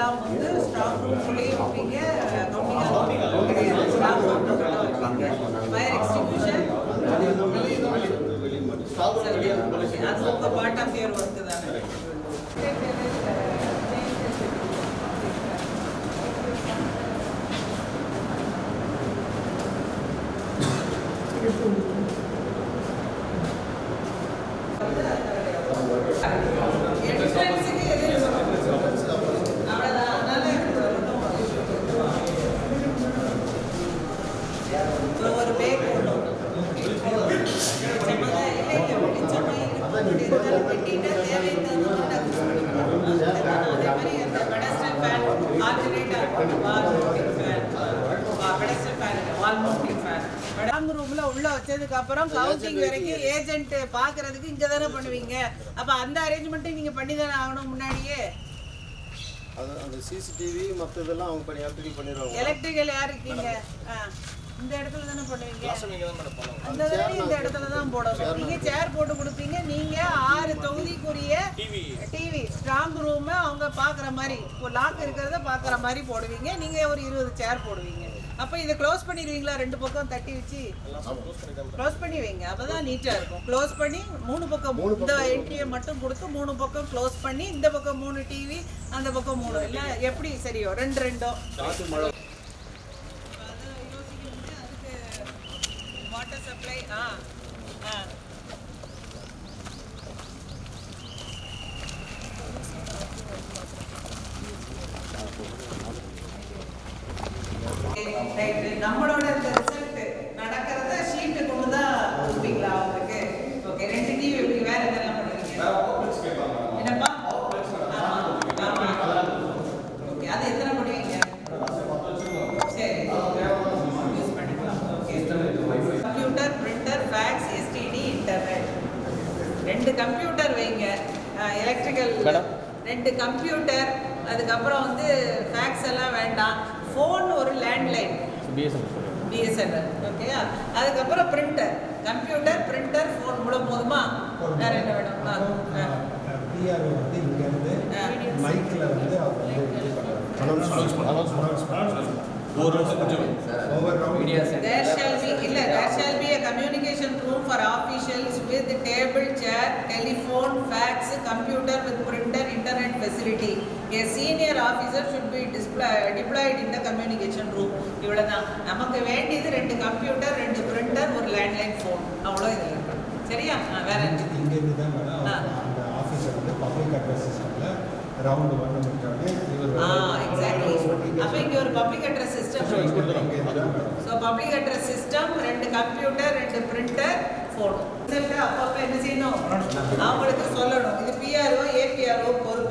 எல்லாம் வந்து ஸ்டாக் ரூம்குள்ளேயே வைப்பீங்க counting stock room fire extinguisher அது உங்க பார்ட் ஆஃப் யுவர் ஒர்க் தானே என்ட்ரன்ஸுக்கு எது படாங் ரூம்ல உள்ள வச்சதுக்கு அப்புறம் கவுண்டிங் வரைக்கும் ஏஜென்ட் பாக்குறதுக்கு இங்க தானே பண்ணுவீங்க. அப்ப அந்த அரேஞ்ச்மெண்ட்டும் நீங்க பண்ணி தானே ஆகணும் முன்னாடியே? அது அந்த சிசிடிவி மற்ற இதெல்லாம் அவங்க பண்ணி எலக்ட்ரிக் பண்ணிடுவாங்க. எலக்ட்ரிக்கல் யார் இருக்கீங்க? இந்த இடத்துல தானே பண்ணுவீங்க அந்த வேலை இந்த இடத்துல தான் போடணும். நீங்க சேர் போட்டு கொடுப்பீங்க. நீங்க ஆறு தொகுதிக்குரிய டிவி ஸ்ட்ராங் ரூம் அவங்க பாக்குற மாதிரி லாக் இருக்கிறத பாக்குற மாதிரி போடுவீங்க. நீங்க ஒரு இருபது சேர் போடுவீங்க. அப்ப இதை க்ளோஸ் பண்ணிடுவீங்களா? ரெண்டு பக்கம் தட்டி வச்சு? க்ளோஸ் பண்ணி வைங்க. அப்பதான் நீட்டா இருக்கும். க்ளோஸ் பண்ணி மூணு பக்கம் இந்த என்ட்ரியை மட்டும் கொடுத்து மூணு பக்கம் க்ளோஸ் பண்ணி இந்த பக்கம் மூணு டிவி அந்த பக்கம் மூணு. இல்ல எப்படி? சரியோ. ரெண்டு ரெண்டோ. 啊，嗯、啊。கம்ப்யூட்டர் வைங்க. எலக்ட்ரிக்கல் ரெண்டு கம்ப்யூட்டர் அதுக்கப்புறம் வந்து ஃபேக்ஸ் எல்லாம் வேண்டாம். ஃபோன் ஒரு லேண்ட்லைன் பிஎஸ்என்எல் ஓகே அதுக்கப்புறம் பிரிண்டர் கம்ப்யூட்டர் பிரிண்டர் ஃபோன் முழு போதுமா? வேற என்ன வேணும்? வந்து வந்து அவர் வந்து officer should be display- deployed in the communication room. இவ்வளவுதான். நமக்கு வேண்டியது ரெண்டு கம்ப்யூட்டர் ரெண்டு பிரிண்டர் ஒரு லேண்ட்லைன் ஃபோன் அவ்வளோ இதில் இருக்கு. சரியா? வேற இங்க இருந்து தான் மேடம். அந்த ஆஃபீஸர் வந்து பப்ளிக் அட்ரஸ் சிஸ்டம்ல ரவுண்ட் இவர் ஆ எக்ஸாக்ட்லி அப்போ இங்கே ஒரு பப்ளிக் அட்ரஸ் சிஸ்டம் தான் ஸோ பப்ளிக் அட்ரஸ் சிஸ்டம் ரெண்டு கம்ப்யூட்டர் ரெண்டு பிரிண்டர் ஃபோன் அப்பப்போ என்ன செய்யணும்? அவங்களுக்கு சொல்லணும். இது பிஆர்ஓ ஏபிஆர்ஓ பொறுப்பு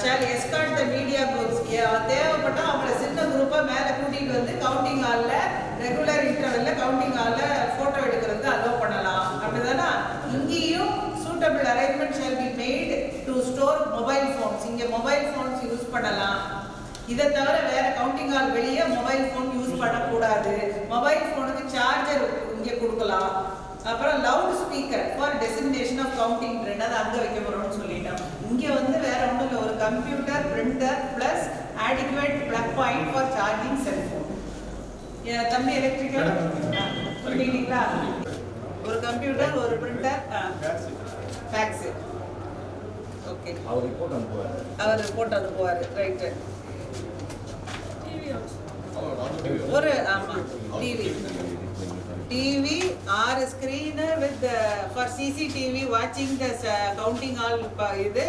shall escort the media groups தேவைப்பட்டா அவங்கள சின்ன குரூப்பாக மேலே கூட்டிகிட்டு வந்து கவுண்டிங் ஹாலில் ரெகுலர் இன்டர்வெல்ல கவுண்டிங் ஹாலில் ஃபோட்டோ எடுக்கிறது அலோவ் பண்ணலாம். அப்படிதானா? இங்கேயும் suitable arrangement shall be made to store mobile phones இங்கே மொபைல் ஃபோன்ஸ் யூஸ் பண்ணலாம். இதை தவிர வேற கவுண்டிங் ஹால் வெளியே மொபைல் ஃபோன் யூஸ் பண்ணக்கூடாது. மொபைல் ஃபோனுக்கு சார்ஜர் இங்கே கொடுக்கலாம். அப்புறம் loudspeaker computer printer plus adequate plug point for charging cellphone தம்பி எலக்ட்ரிக்கல் சொல்லிட்டீங்களா ஒரு கம்ப்யூட்டர் ஒரு பிரிண்டர் ஃபேக்ஸ் ஓகே அவர் ரிப்போர்ட் அனுப்புவார். அவர் போட்டு அனுப்புவார். ரைட்டு ஒரு ஆமா டிவி டிவி ஆறு ஸ்க்ரீனு வித் ஃபார் சிசிடிவி வாட்சிங் த கவுண்டிங் ஆல் இது.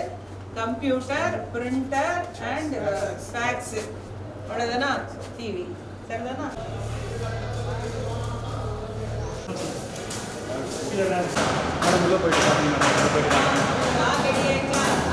கம்ப்யூட்டர் பிரிண்டர் அண்ட் ஃபேக்ஸ் அவ்வளோதானா டிவி சரிதானா? நான் ready